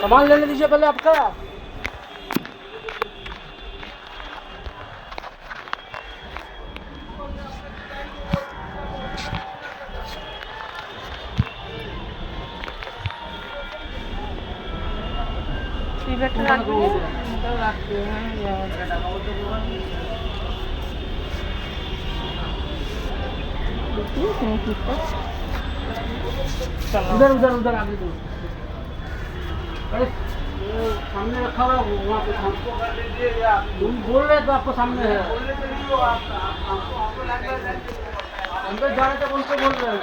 सामान लेने लीजिए पहले आपका। उधर उधर उधर आगे दो। अरे सामने रखा हुआ है, वहाँ पे सामने तुम बोल रहे तो आपको सामने है। अंदर जा रहे थे से बोल रहे हैं।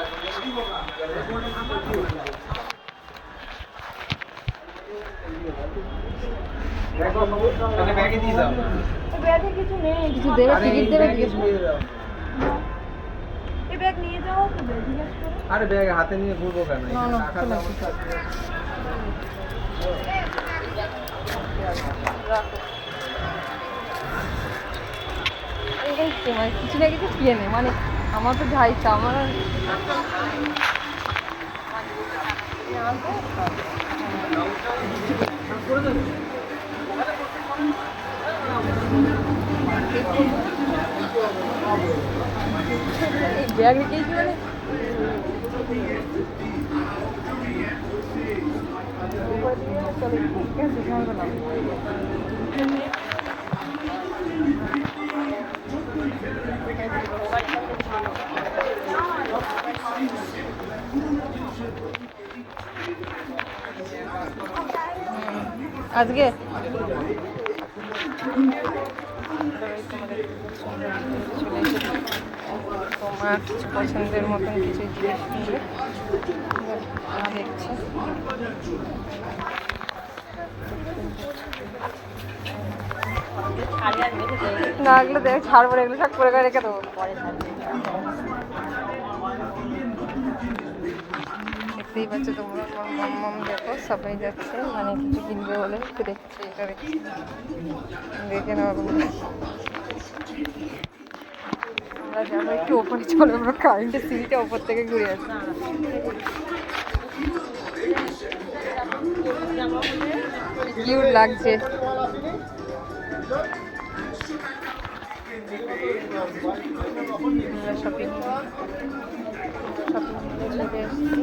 কিছু হাতে নিয়ে ঘুরবো কেন কিছু না কিছু কিনে নে মানে আমার তো ইচ্ছা আমার ব্যাগ রেখেছি মানে চলো আজকে? তোমার কিছু পছন্দের মতন কিছু জিনিস দেখছি। না, এগুলো দেখ, ছাড়বো এগুলো সব করে রেখে দেবো। দেখতেই পাচ্ছ তোমরা মম দেখো, সবাই যাচ্ছে মানে কিছু কিনবে বলে একটু দেখছি এটা দেখছি দেখে নেওয়া আমরা যাব একটু ওপরে, চলে আমরা কারেন্টের সিঁড়িটা ওপর থেকে ঘুরে আসি। কিউট লাগছে। শপিং শপিং চলে এসেছি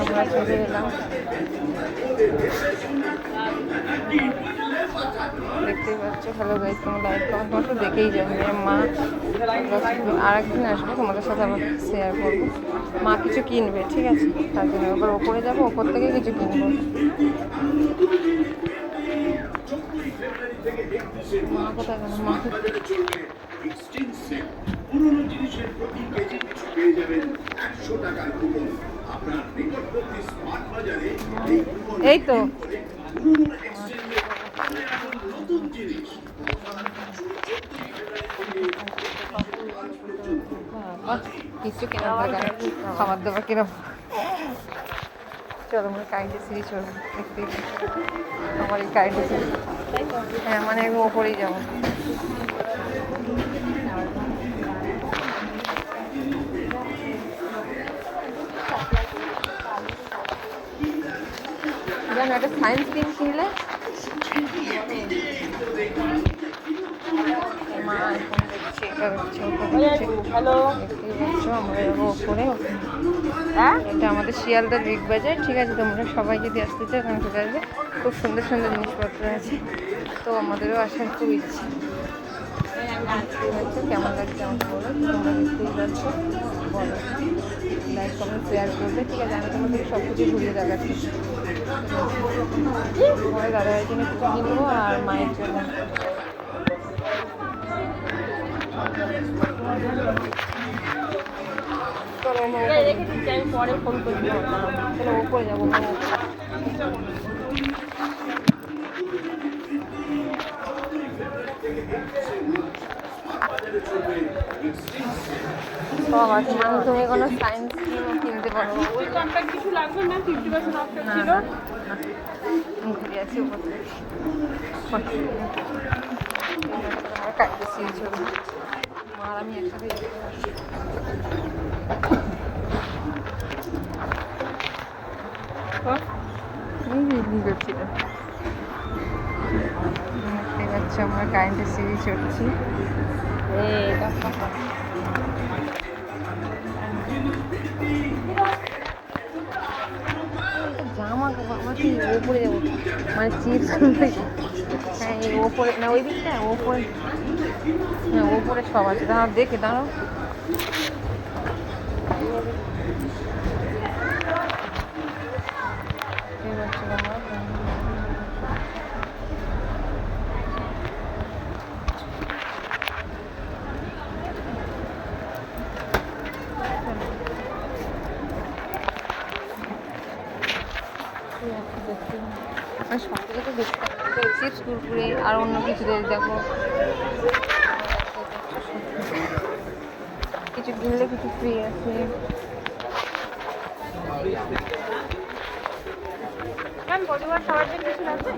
আমরা চলে এলাম দেখতেই পাচ্ছ হ্যালো গাইজ তোমার লাইভ কমেন্ট তোমার তো দেখেই যাবে মা আর একদিন আসব, তোমাদের সাথে আবার শেয়ার করব। মা কিছু কিনবে, ঠিক আছে? তার জন্য এবার ওপরে যাব, ওপর থেকে কিছু কিনবো। মা কোথায় মা? এই তো পুরনো এক্সচেঞ্জে কিনে আনুন নতুন জিনিস বাহ, কিছু কেনার দরকার। খাবার দাবার কিরম চলো, আমরা কারেন্টের সিঁড়ি চলবো পাচ্ছ। আমার এই কারেন্টের সিঁড়ি হ্যাঁ মানে আমি ওপরেই যাব জানো, একটা সায়েন্স কিনলে মা এখন দেখতেই পাচ্ছ এটা আমাদের শিয়ালদার বিগ বাজার, ঠিক আছে? তোমরা সবাই যদি আসতে চাও, এখানে চলে আসবে। খুব সুন্দর সুন্দর জিনিসপত্র আছে। তো আমাদেরও আসার খুব ইচ্ছে। কেমন লাগছে আমাকে বলো? তোমরা দেখতেই পাচ্ছ। বলো। লাইক কমেন্ট শেয়ার করবে। ঠিক আছে, আমি তোমাদের সব কিছু ঘুরিয়ে দেখাচ্ছি। দাদাভাইয়ের জন্য কিছু কিনবো আর মায়ের জন্য। চলো আমি পরে ফোন করব চলো ওপরে যাব মানে তুমি কোনো সায়েন্স কিনতে কন্ট্যাক্ট কিছু লাগবে না। ঘুরে আসি। আর আমি একসাথে ও, এই যে এদিকে করছিল। দেখতে পাচ্ছি আমরা কারেন্টের সিঁড়ি চড়ছি। জামা কাপড় আমার কি ওপরে যাব মানে চিপস হ্যাঁ ওপরে না ওই দিকটা? ওপরে। হ্যাঁ ওপরে সব আছে। দাঁড়াও দেখে দাঁড়াও। চিপস কুরকুরে আর অন্য কিছু দেয় দেখো। কিছু কিনলে কিছু ফ্রি আছে। ম্যাম পরিবার সবার জন্য কিছু আছে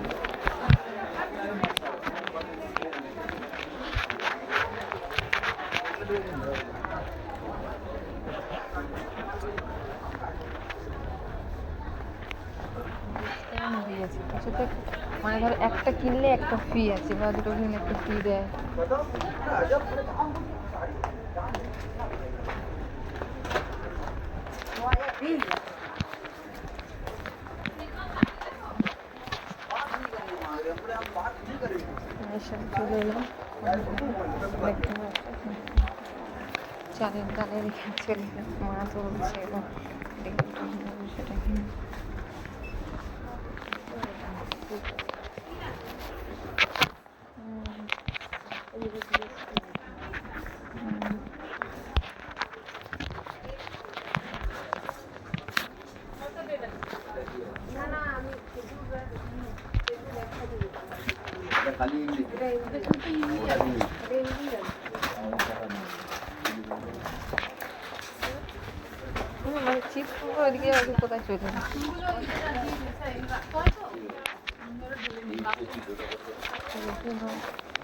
মানে ধরো একটা কিনলে একটা ফ্রি আছে, বা দুটো কিনলে একটা ফ্রি দেয়। চলে এলাম। চালের ডালের এখানে চলে এলাম মা তো বলছে এবং দেখতে হবে সেটা কিনে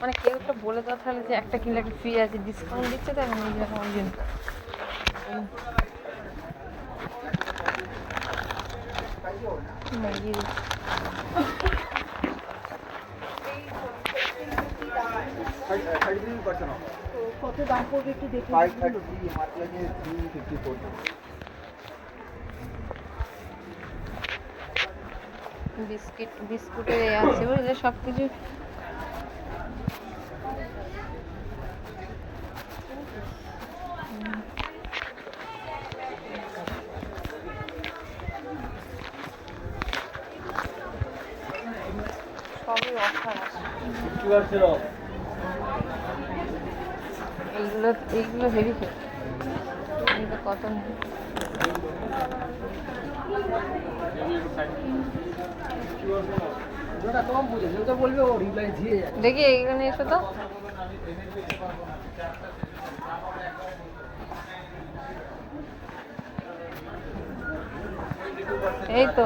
মানে কেউ একটা বলে দেওয়া তাহলে যে একটা কিনলে একটা ফ্রি আছে ডিসকাউন্ট দিচ্ছে তো এখন জন্য ম্যাগি কত দাম পড়বে একটু দেখে বিস্কিট বিস্কুটের এ আছে বুঝলে সব কিছু। সবই অফার আছে এইগুলো এইগুলো হেভি খেতে এইগুলো কত নেই ওটা কম বুঝে যেটা বলবে ও রিপ্লাই দিয়ে যাবে দেখি এখানে এসো তো। এই তো।